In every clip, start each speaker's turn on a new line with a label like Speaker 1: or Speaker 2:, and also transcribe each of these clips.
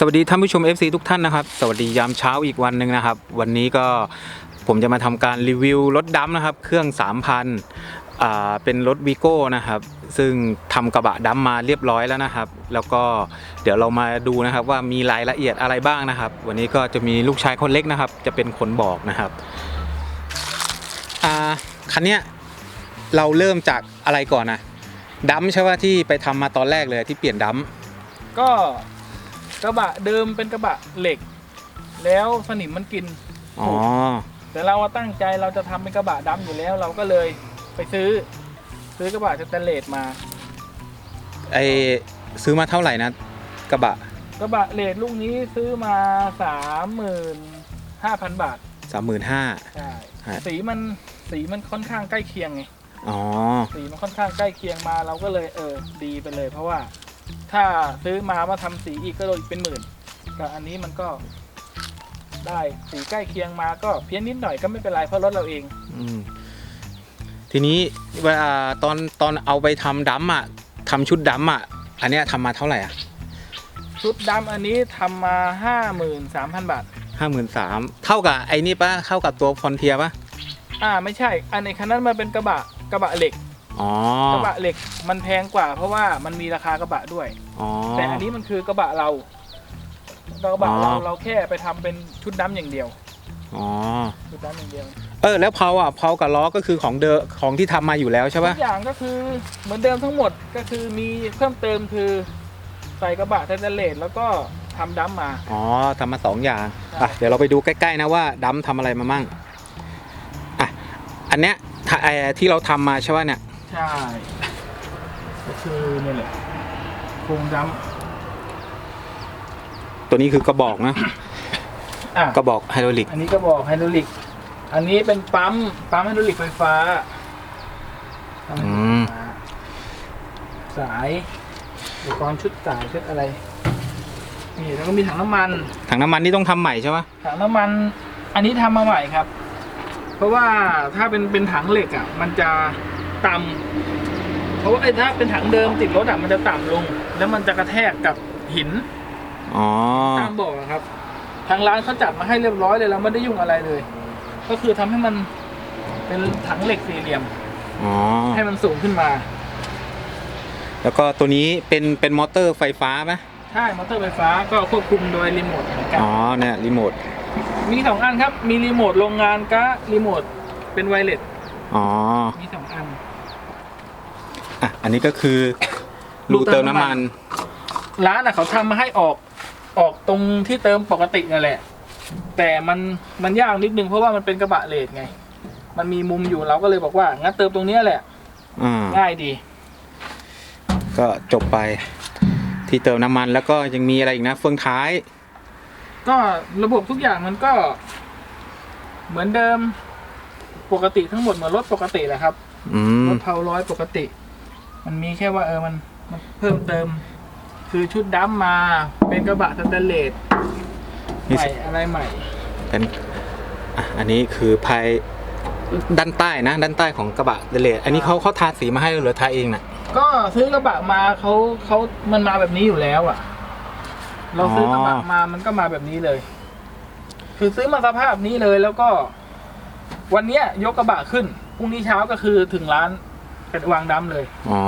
Speaker 1: สวัสดีท่านผู้ชม FC ทุกท่านนะครับ สวัสดียามเช้าอีกวันหนึ่งนะครับ วันนี้ก็ผมจะมาทำการรีวิวรถดำนะครับ เครื่อง 3,000อ่าเป็นรถวีโก้นะครับ ซึ่งทำกระบะดำมาเรียบร้อยแล้วนะครับ แล้วก็เดี๋ยวเรามาดูนะครับว่ามีรายละเอียดอะไรบ้างนะครับ วันนี้ก็จะมีลูกชายคนเล็กนะครับ จะเป็นคนบอกนะครับอ่าคันเนี้ยเราเริ่มจากอะไรก่อนนะดัมใช่ป่ะที่ไปทำมาตอนแรกเลยที่เปลี่ยนดัม
Speaker 2: ก็ กระบะเดิมเป็นกระบะเหล็ก แล้วสนิมมันกิน
Speaker 1: อ๋อ
Speaker 2: แต่เราอะตั้งใจเราจะทำเป็นกระบะดำอยู่แล้ว เราก็เลยไปซื้อ ซื้อกระบะสแตนเลสมา
Speaker 1: ไอซื้อมาเท่าไหร่นะ กระบะ
Speaker 2: กระบะเลสลูกนี้ซื้อมาสามหมื่นห้าพันบาท
Speaker 1: สามหมื่นห้า
Speaker 2: ใช่
Speaker 1: ฮะ
Speaker 2: สีมันสีมันค่อนข้างใกล้เคียงไง
Speaker 1: อ๋อ
Speaker 2: สีมันค่อนข้างใกล้เคียงมาเราก็เลยเออดีไปเลย เพราะว่า ถ้าซื้อมามาทำสีอีกก็โดนอีกเป็นหมื่นกับอันนี้มันก็ได้สีใกล้เคียงมาก็เพี้ยนนิดหน่อยก็ไม่เป็นไรเพราะรถเราเอง
Speaker 1: อืมทีนี้เวลาตอนตอนเอาไปทำดัมอะทำชุดดัมอะ อันเนี้ยทำมาเท่าไหร่อะ
Speaker 2: ชุดดำอันนี้ทำมาห้าหมื่นสามพันบาท
Speaker 1: ห้าหมื่นสามเท่ากับไอ้นี่ปะเท่ากับตัวฟอนเทียปะ
Speaker 2: อ่าไม่ใช่ อันในคันนั้นมันเป็นกระบะกระบะเหล็ก
Speaker 1: อ๋อ
Speaker 2: กระบะเหล็กมันแพงกว่า เพราะว่ามันมีราคากระบะด้วย
Speaker 1: อ๋อ
Speaker 2: แต่อันนี้มันคือกระบะเรากระบะ
Speaker 1: อ๋อ
Speaker 2: เราเราแค่ไปทำเป็นชุดดำอย่างเดียว
Speaker 1: อ๋อ
Speaker 2: ชุดดำอย่างเดียว
Speaker 1: เออ แล้วเพาอะเพากับล้อก็คือของเดอของที่ทำมาอยู่แล้วใช่
Speaker 2: ทุ
Speaker 1: ปะ
Speaker 2: กอย่างก็คือเหมือนเดิมทั้งหมดก็คือมีเพิ่มเติมคือใส่กระบะไทเทเลสแล้วก็ทำดัมมา
Speaker 1: อ๋อทำมาสองอย่าง
Speaker 2: ใช่
Speaker 1: อะเดี๋ยวเราไปดูใกล้ๆนะว่าดัมทำอะไรมามั่งอะอันเนี้ยถ้าไอ้ที่เราทำมาใช่ปะเนี่ย
Speaker 2: ใช่ ก็คือนี่แหละโครงดัม
Speaker 1: ตัวนี้คือกระบอกนะ
Speaker 2: อะ
Speaker 1: กระบอกไฮดรอลิก
Speaker 2: อันนี้ก็บอกไฮดรอลิก อันนี้เป็นปั๊ม ปั๊มไฮดรอลิกไฟฟ้าปั๊มไฮดรอลิกไฟฟ้า สายอุปกรณ์ชุดสายชุดอะไร นี่แล้วก็มีถังน้ำมัน
Speaker 1: ถังน้ำมันนี่ต้องทำใหม่ใช่ปะ
Speaker 2: ถังน้ำมันอันนี้ทำมาใหม่ครับ เพราะว่าถ้าเป็นเป็นถังเหล็กอะ มันจะ ต่ำเพราะว่าไอ้ถ้าเป็นถังเดิมติดรถอะมันจะต่ำลง แล้วมันจะกระแทกกับหิน
Speaker 1: อ๋อ
Speaker 2: ตามบอกอะครับ ทางร้านเขาจัดมาให้เรียบร้อยเลยเราไม่ได้ยุ่งอะไรเลย ก็คือทำให้มันเป็นถังเหล็กสี่เหลี่ยม
Speaker 1: อ๋อ
Speaker 2: ให้มันสูงขึ้นมา
Speaker 1: แล้วก็ตัวนี้เป็นเป็นมอเตอร์ไฟฟ้าไหม
Speaker 2: ใช่มอเตอร์ไฟฟ้าก็ควบคุมโดยรีโมทเหมือนกัน
Speaker 1: อ๋อเนี่ยรีโมท
Speaker 2: มีสองอันครับ มีรีโมทโรงงานกับรีโมทเป็นไวเลส
Speaker 1: อ๋อ
Speaker 2: มีสองอัน
Speaker 1: อะอันนี้ก็คือ
Speaker 2: รู
Speaker 1: รู
Speaker 2: เติ
Speaker 1: เติ
Speaker 2: ม
Speaker 1: ม
Speaker 2: น้ำ
Speaker 1: น้ำ
Speaker 2: มั
Speaker 1: มันน
Speaker 2: ร้านอะเขาทำมาให้ออกออกตรงที่เติมปกตินั่นแหละ แต่มันมันยากนิดนึงเพราะว่ามันเป็นกระบะเลสไง มันมีมุมอยู่เราก็เลยบอกว่างั้นเติมตรงเนี้ยแหละ
Speaker 1: อ่า
Speaker 2: ง่ายดี
Speaker 1: ก็จบไปที่เติมน้ำมันแล้วก็ยังมีอะไรอีกนะเฟืองท้าย
Speaker 2: ก็ระบบทุกอย่างมันก็ เหมือนเดิมปกติทั้งหมดเหมือนรถปกติแหละครับ
Speaker 1: อืม
Speaker 2: รถเพาร้อยปกติ มันมีแค่ว่าเออมันมันเพิ่มเติม คือชุดดัมมาเป็นกระบะสแตนเลส
Speaker 1: นี่
Speaker 2: ใหม่
Speaker 1: สิ
Speaker 2: อะไรใหม่
Speaker 1: เป็นอะอันนี้คือภายด้านใต้นะ ด้านใต้ของกระบะเดเลตอันนี้เขาเขาทาสีมาให้หรือทาเองน่ะ
Speaker 2: ก็ซื้อกระบะมาเขาเขามันมาแบบนี้อยู่แล้วอะ เราซื้อกระบะมามันก็มาแบบนี้เลย คือซื้อมาสภาพนี้เลยแล้วก็ วันเนี้ยยกกระบะขึ้นพรุ่งนี้เช้าก็คือถึงร้านก ระวางดำเลย
Speaker 1: อ๋อ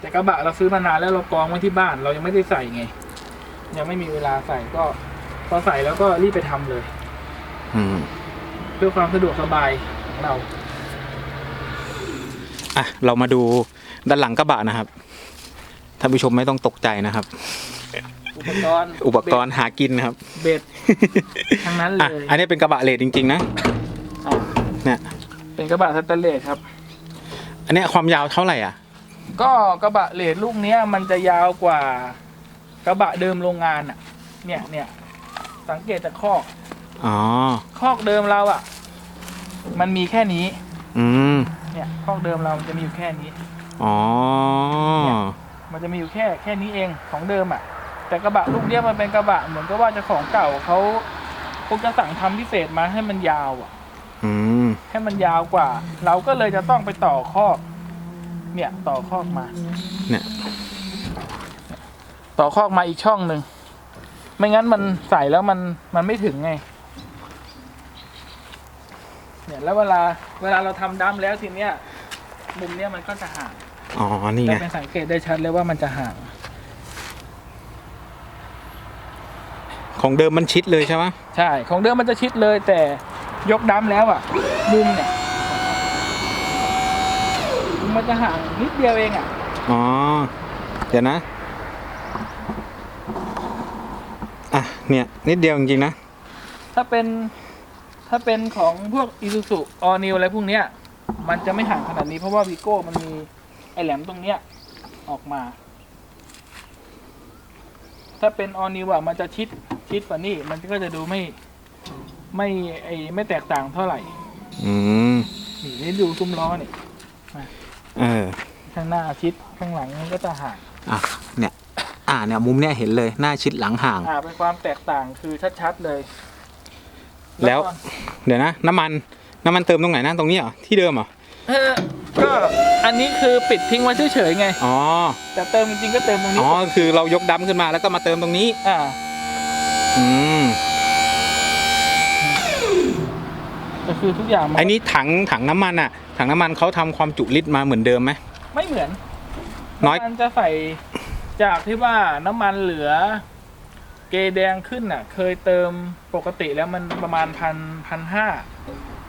Speaker 2: แต่กระบะเราซื้อมานานแล้วเรากองไว้ที่บ้านเรายังไม่ได้ใส่ไง ยังไม่มีเวลาใส่ก็ พอใส่แล้วก็รีบไปทำเลย
Speaker 1: อืม
Speaker 2: เพื่อความสะดวกสบายของเรา
Speaker 1: อะ เรามาดูด้านหลังกระบะนะครับ ท่านผู้ชมไม่ต้องตกใจนะครับ
Speaker 2: อุปกรณ์
Speaker 1: อุปกรณ์หากินนะครับ
Speaker 2: เบ็ดทั้งนั้นเล
Speaker 1: อะ
Speaker 2: ย
Speaker 1: อันนี้เป็นกระบะเลดจริง ๆ นะ
Speaker 2: อะ
Speaker 1: เนี่ย
Speaker 2: เป็นกระบะสแตนเลสครับ
Speaker 1: อันเนี้ยความยาวเท่าไหร่อะ
Speaker 2: ก็กระบะเลดลูกเนี้ยมันจะยาวกว่ากระบะเดิมโรงงานอะ เนี่ยเนี่ยสังเกตจากคอก
Speaker 1: อ๋อ
Speaker 2: คอกเดิมเราอะ มันมีแค่นี้
Speaker 1: อืม
Speaker 2: เนี่ยคอกเดิมเรามันจะมีอยู่แค่นี้
Speaker 1: อ๋อ
Speaker 2: มันจะมีอยู่แค่แค่นี้เองของเดิมอะ แต่กระบะลูกเนี้ยมันเป็นกระบะเหมือนกับว่าเจ้าของเก่าเขาคงจะสั่งทำพิเศษมาให้มันยาวอะ
Speaker 1: อืม
Speaker 2: ให้มันยาวกว่า เราก็เลยจะต้องไปต่อคอก เนี่ยต่อคอกมา
Speaker 1: เนี่ย
Speaker 2: ต่อคอกมาอีกช่องหนึ่งไม่งั้นมันใส่แล้วมันมันไม่ถึงไง เนี่ยแล้วเวลาเวลาเราทำดัมแล้วทีเนี้ยมุมเนี้ยมันก็จะห่าง
Speaker 1: อ๋อ นี่
Speaker 2: แต่
Speaker 1: ไง
Speaker 2: เป็นสังเกตได้ชัดเลยว่ามันจะห่าง
Speaker 1: ของเดิมมันชิดเลยใช่ไหม
Speaker 2: ใช่ ของเดิมมันจะชิดเลยแต่ยกดัมแล้วอะ มุมเนี่ยมันจะห่างนิดเดียวเองอะ
Speaker 1: อ๋อ เดี๋ยวนะ อะ เนี่ย นิดเดียวจริงๆนะ
Speaker 2: ถ้าเป็นถ้าเป็นของพวกอีซูซุออนิวอะไรพวกเนี้ย มันจะไม่ห่างขนาดนี้เพราะว่าวีโก้มันมีไอแหลมตรงเนี้ย ออกมา ถ้าเป็นออนิวอะมันจะชิดชิดกว่านี่มันก็จะดูไม่ไม่ไอไม่แตกต่างเท่าไหร่
Speaker 1: อืม
Speaker 2: นี่นี่ดูซุ้มล้อนี่
Speaker 1: เออ
Speaker 2: ข้างหน้าชิดข้างหลังมันก็จะห่าง
Speaker 1: อะเนี่ย อ่าเนี่ยมุมเนี่ยเห็นเลยหน้าชิดหลังห่าง
Speaker 2: อ่าเป็นความแตกต่างคือชัดๆเลย
Speaker 1: แล้ว
Speaker 2: ก็
Speaker 1: เดี๋ยวนะ น้ำมันน้ำมันเติมตรงไหนนะตรงนี้เหรอที่เดิมเหรอ
Speaker 2: เออก็อันนี้คือปิดทิ้งไว้เฉยๆไง
Speaker 1: อ๋อ
Speaker 2: แต่เติมจริงๆก็เติมตรงนี้
Speaker 1: อ๋อคือเรายกดัมขึ้นมาแล้วก็มาเติมตรงนี้
Speaker 2: อ่า
Speaker 1: อืม
Speaker 2: คือทุกอย่างมัน
Speaker 1: ไอ้นี้ถังถังน้ำมันอะถังน้ำมันเขาทำความจุลิตรมาเหมือนเดิมไหม
Speaker 2: ไม่เหมือน
Speaker 1: น้อย
Speaker 2: มันจะใส่จากที่ว่าน้ำมันเหลือ เกแดงขึ้นน่ะ เคยเติมปกติแล้วมันประมาณพันพันห้า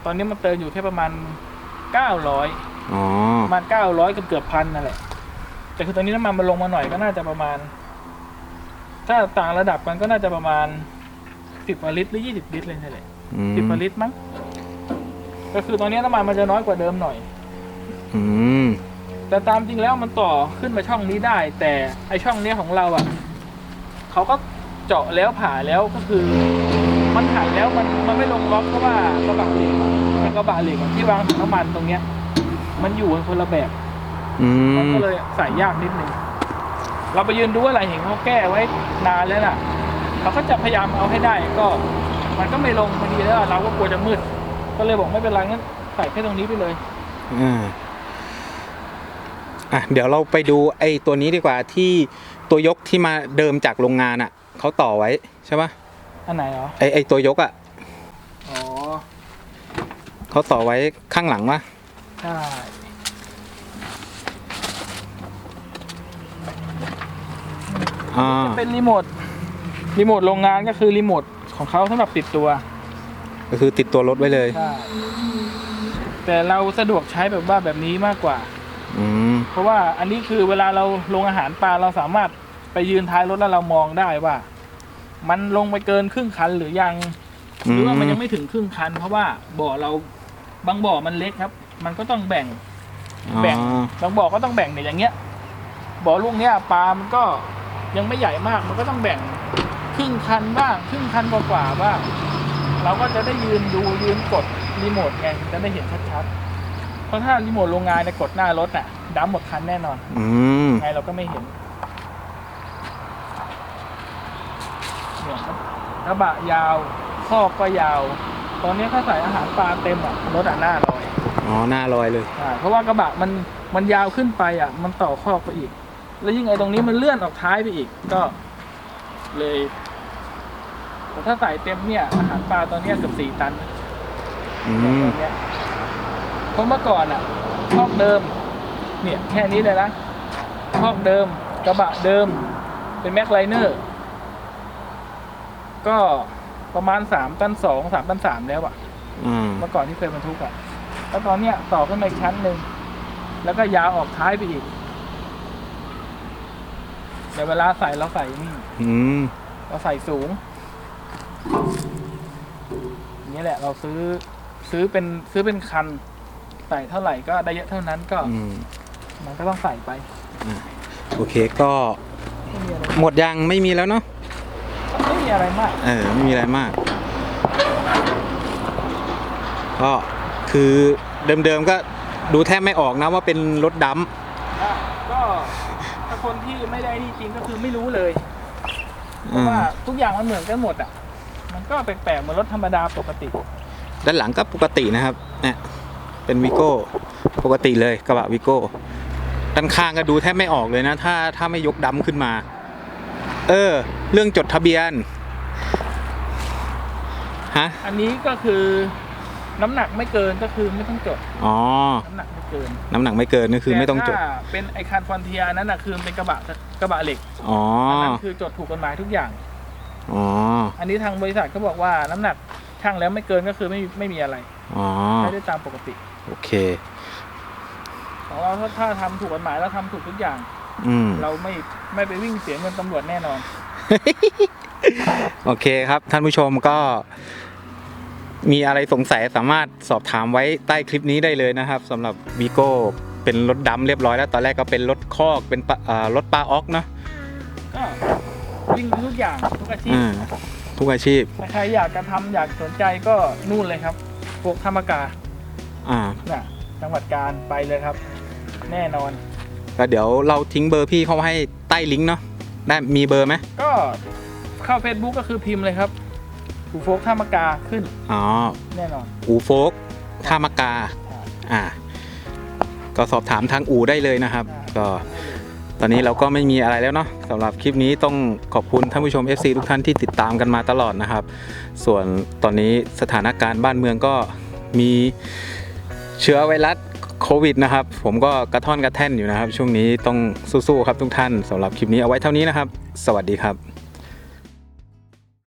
Speaker 2: ตอนนี้มันเติมอยู่แค่ประมาณเก้าร้อย
Speaker 1: อ๋อ
Speaker 2: ประมาณเก้าร้อยเกือบเกือบพันนั่นแหละแต่คือตอนนี้น้ำมันมันลงมาหน่อยก็น่าจะประมาณ ถ้าต่างระดับมันก็น่าจะประมาณสิบลิตรหรือยี่สิบลิตรเลยนี่แหละ
Speaker 1: อื
Speaker 2: สิบ
Speaker 1: ม
Speaker 2: ลิตรมั้ง ก็คือตอนนี้น้ำมันมันจะน้อยกว่าเดิมหน่อย
Speaker 1: อืม
Speaker 2: แต่ตามจริงแล้วมันต่อขึ้นมาช่องนี้ได้ แต่ไอช่องเนี้ยของเราอะเขาก็เจาะแล้วผ่าแล้วก็คือ มันถ่ายแล้วมันมันไม่ลงล็อกเพราะว่ากระบะเหล็กอะกระบะเหล็กอะที่วางถังน้ำมันตรงเนี้ย มันอยู่กันคนละแบบ
Speaker 1: อื
Speaker 2: มัน
Speaker 1: ม
Speaker 2: ก็เลยใส่ยากนิดนึงเราไปยืนดูอะไรเห็นเขาแก้ไว้นานแล้วน่ะเขาก็จะพยายามเอาให้ได้ก็ มันก็ไม่ลงพอดีแล้วเราก็กลัวจะมืด ก็เลยบอกไม่เป็นไรงั้นใส่แค่ตรงนี้ไปเลย
Speaker 1: อ่าอะเดี๋ยวเราไปดูไอ้ตัวนี้ดีกว่าที่ตัวยกที่มาเดิมจากโรงงานอะเขาต่อไว้ใช่ปะ
Speaker 2: อันไหนเหรอ
Speaker 1: ไอ้ไอ้ตัวยกอะ
Speaker 2: อ๋อ
Speaker 1: เขาต่อไว้ข้างหลังวะ
Speaker 2: ใช่
Speaker 1: อ่า
Speaker 2: จะเป็นรีโมทรีโมทโรงงานก็คือรีโมทของเขาสำหรับติดตัว
Speaker 1: ก็คือติดตัวรถไว้เลย
Speaker 2: ใช่แต่เราสะดวกใช้แบบว่าแบบนี้มากกว่า
Speaker 1: อืม
Speaker 2: เพราะว่าอันนี้คือเวลาเราลงอาหารปลาเราสามารถไปยืนท้ายรถแล้วเรามองได้ว่า มันลงไปเกินครึ่งคันหรือยัง หรือว่ามันยังไม่ถึงครึ่งคัน เพราะว่าบ่อเราบางบ่อมันเล็กครับ มันก็ต้องแบ่ง
Speaker 1: อ๋อ
Speaker 2: แบ่งบางบ่อก็ต้องแบ่งเนี่ยอย่างเงี้ยบ่อลูกเนี้ยปลามันก็ยังไม่ใหญ่มาก มันก็ต้องแบ่งครึ่งคันบ้าง ครึ่งคันกว่าๆบ้าง เราก็จะได้ยืนดูยืนกดรีโมทไงจะได้เห็นชัดๆเพราะถ้ารีโมทโรงงานเนี่ยกดหน้ารถน่ะดับหมดคันแน่นอน
Speaker 1: อืม
Speaker 2: ไงเราก็ไม่เห็นเนี่ยครับกระบะยาวคอกก็ยาว ตอนนี้ถ้าใส่อาหารปลาเต็มอะรถอะหน้าลอย
Speaker 1: อ๋อหน้าลอยเลย
Speaker 2: อ่าเพราะว่ากระบะมันมันยาวขึ้นไปอะ มันต่อคอกไปอีก แล้วยิ่งไอ้ตรงนี้มันเลื่อนออกท้ายไปอีก ก็เลย แต่ถ้าใส่เต็มเนี่ยอาหารปลาตอนเนี้ยเกือบสี่ตัน
Speaker 1: อื
Speaker 2: เนี่ย
Speaker 1: ม
Speaker 2: ตอนเนี้ยเพราะเมื่อก่อนอะคอกเดิม เนี่ยแค่นี้เลยนะคอกเดิมกระบะเดิม เป็นแม็กไลเนอร์ ก็ประมาณสามตันสองสามตันสามแล้วอะ
Speaker 1: อืม
Speaker 2: เมื่อก่อนที่เคยบรรทุกอะ แล้วตอนเนี้ยต่อขึ้นมาอีกชั้นหนึ่ง แล้วก็ยาวออกท้ายไปอีกเดี๋ยวเวลาใส่เราใส่นี่
Speaker 1: อืม
Speaker 2: เราใส่สูงอย่าง นี้แหละเราซื้อซื้อเป็นซื้อเป็นคันใส่เท่าไหร่ก็ได้เยอะเท่านั้นก็
Speaker 1: อืม
Speaker 2: มันก็ต้องใส่ไป
Speaker 1: โอเคก็
Speaker 2: ไม่มีอะไร
Speaker 1: หมดยังไม่มีแล้วเนาะ
Speaker 2: ไม่มีอะไรมาก
Speaker 1: เออไม่มีอะไรมาก ก็คือเดิมๆก็ดูแทบไม่ออกนะว่าเป็นรถดำ
Speaker 2: อะก็ถ้าคนที่ไม่ได้นี่จริงก็คือไม่รู้เลยเพ
Speaker 1: อื
Speaker 2: ราะ
Speaker 1: ม
Speaker 2: ว่าทุกอย่างมันเหมือนกันหมดอะ มันก็แปลกๆเหมือนรถธรรมดาปกติ
Speaker 1: ด้านหลังก็ปกตินะครับเนี่ยเป็นวิโก้ปกติเลยกระบะวิโก้ด้านข้างก็ดูแทบไม่ออกเลยนะ ถ้าถ้าไม่ยกดำขึ้นมา เออ เรื่องจดทะเบียนฮะ
Speaker 2: อันนี้ก็คือน้ำหนักไม่เกินก็คือไม่ต้องจด
Speaker 1: อ๋อ
Speaker 2: น้ำหนักไม่เกิน
Speaker 1: น้ำหนักไม่เกินก็คือไม่ต้องจด
Speaker 2: แต่ถ้าเป็นไอคันฟอนเทียนั้นนะคือเป็นกระบะกระบะเหล็ก
Speaker 1: อ๋อ
Speaker 2: อันนั้นคือจดถูกกฎหมายทุกอย่าง
Speaker 1: อ๋อ
Speaker 2: อันนี้ทางบริษัทก็บอกว่าน้ำหนักช่างแล้วไม่เกินก็คือไม่ไม่มีอะไร
Speaker 1: อ๋อ
Speaker 2: ใช้ได้ตามปกติ
Speaker 1: โอเค
Speaker 2: ของเราถ้าถ้าทำถูกกฎหมายแล้วทำถูกทุกอย่าง
Speaker 1: อืม
Speaker 2: เราไม่ไม่ไปวิ่งเสียเงินตำรวจแน่นอน
Speaker 1: โอเคครับ ท่านผู้ชมก็ มีอะไรสงสัยสามารถสอบถามไว้ใต้คลิปนี้ได้เลยนะครับสำหรับวีโก้เป็นรถดำเรียบร้อยแล้ว ตอนแรกก็เป็นรถคอกเป็นปะอ่ารถปลาออกเนาะ
Speaker 2: ก็ วิ่งทุกอย่างทุกอาชีพ
Speaker 1: อ่าทุกอาชีพ
Speaker 2: ถ้าใครอยากจะทำอยากสนใจก็นู่นเลยครับพวกธรรมกา
Speaker 1: อ่า
Speaker 2: น่ะจังหวัดการไปเลยครับ แน่นอน
Speaker 1: ก็เดี๋ยวเราทิ้งเบอร์พี่เขาไว้ให้ใต้ลิงก์เนาะได้มีเบอร์ไหม
Speaker 2: ก็เข้า Facebook ก็คือพิมพ์เลยครับผูโฟกธรรมกาขึ้น
Speaker 1: อ๋อ
Speaker 2: แน่นอน
Speaker 1: อูโฟกท่ามากา อ่า ก็สอบถามทางอูได้เลยนะครับ ก็ ตอนนี้เราก็ไม่มีอะไรแล้วเนาะสำหรับคลิปนี้ต้องขอบคุณท่านผู้ชม FC ทุกท่านที่ติดตามกันมาตลอดนะครับ ส่วนตอนนี้สถานการณ์บ้านเมืองก็มีเชื้อไวรัสโควิดนะครับ ผมก็กระท่อนกระแท่นอยู่นะครับ ช่วงนี้ต้องสู้ๆครับทุกท่านสำหรับคลิปนี้เอาไว้เท่านี้นะครับ สวัสดีครับ